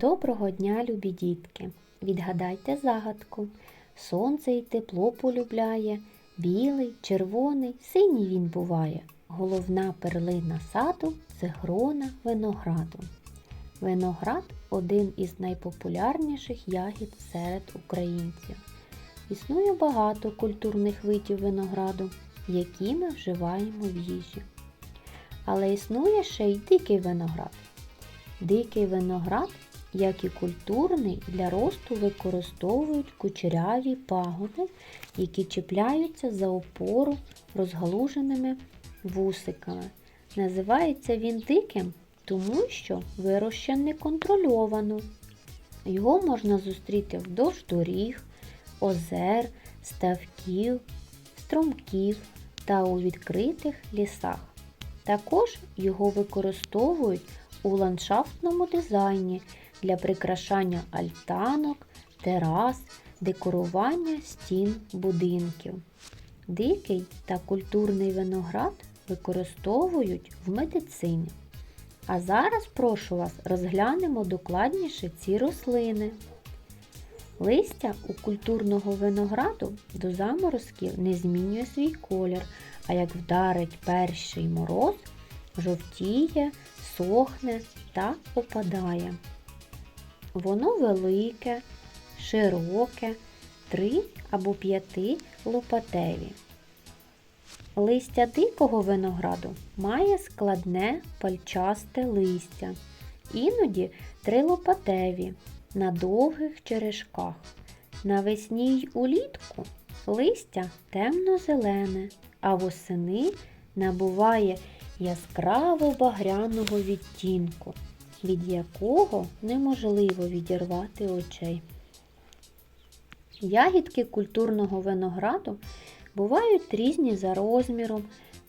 Доброго дня, любі дітки! Відгадайте загадку. Сонце й тепло полюбляє, білий, червоний, синій він буває. Головна перлина саду це грона винограду. Виноград один із найпопулярніших ягід серед українців. Існує багато культурних видів винограду, які ми вживаємо в їжі. Але існує ще й дикий виноград. Дикий виноград, як і культурний, для росту використовують кучеряві пагони, які чіпляються за опору розгалуженими вусиками. Називається він диким, тому що вирощений контрольовано. Його можна зустріти вздовж доріг, озер, ставків, струмків та у відкритих лісах. Також його використовують у ландшафтному дизайні для прикрашання альтанок, терас, декорування стін будинків. Дикий та культурний виноград використовують в медицині. А зараз прошу вас розглянемо докладніше ці рослини. Листя у культурного винограду до заморозків не змінює свій колір, а як вдарить перший мороз, жовтіє, сохне та опадає. Воно велике, широке, три або п'яти лопатеві. Листя дикого винограду має складне пальчасте листя, іноді трилопатеві на довгих черешках. Навесні й улітку листя темно-зелене, а восени набуває яскраво багряного відтінку, від якого неможливо відірвати очей. Ягідки культурного винограду бувають різні за розміром,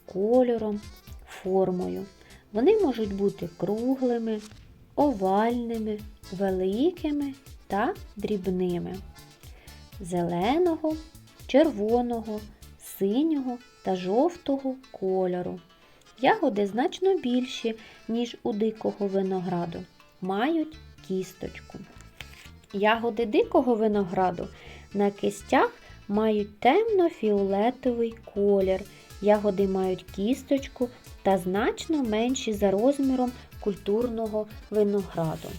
кольором, формою. Вони можуть бути круглими, овальними, великими та дрібними, зеленого, червоного, синього та жовтого кольору. Ягоди значно більші, ніж у дикого винограду, мають кісточку. Ягоди дикого винограду на кистях мають темно-фіолетовий колір. Ягоди мають кісточку та значно менші за розміром культурного винограду.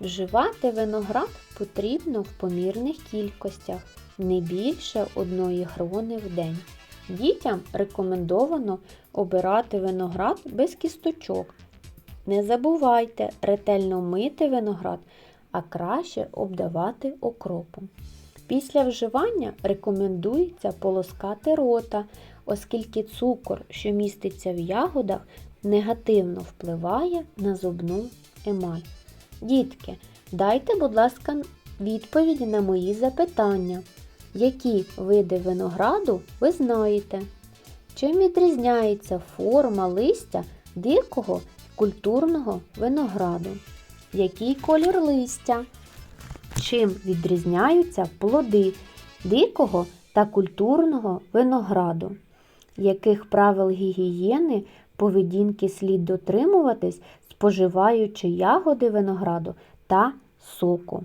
Вживати виноград потрібно в помірних кількостях, не більше одної грони в день. Дітям рекомендовано обирати виноград без кісточок. Не забувайте ретельно мити виноград, а краще обдавати окропом. Після вживання рекомендується полоскати рота, оскільки цукор, що міститься в ягодах, негативно впливає на зубну емаль. Дітки, дайте, будь ласка, відповіді на мої запитання. Які види винограду ви знаєте? Чим відрізняється форма листя дикого культурного винограду? Який колір листя? Чим відрізняються плоди дикого та культурного винограду? Яких правил гігієни поведінки слід дотримуватись, споживаючи ягоди винограду та соку?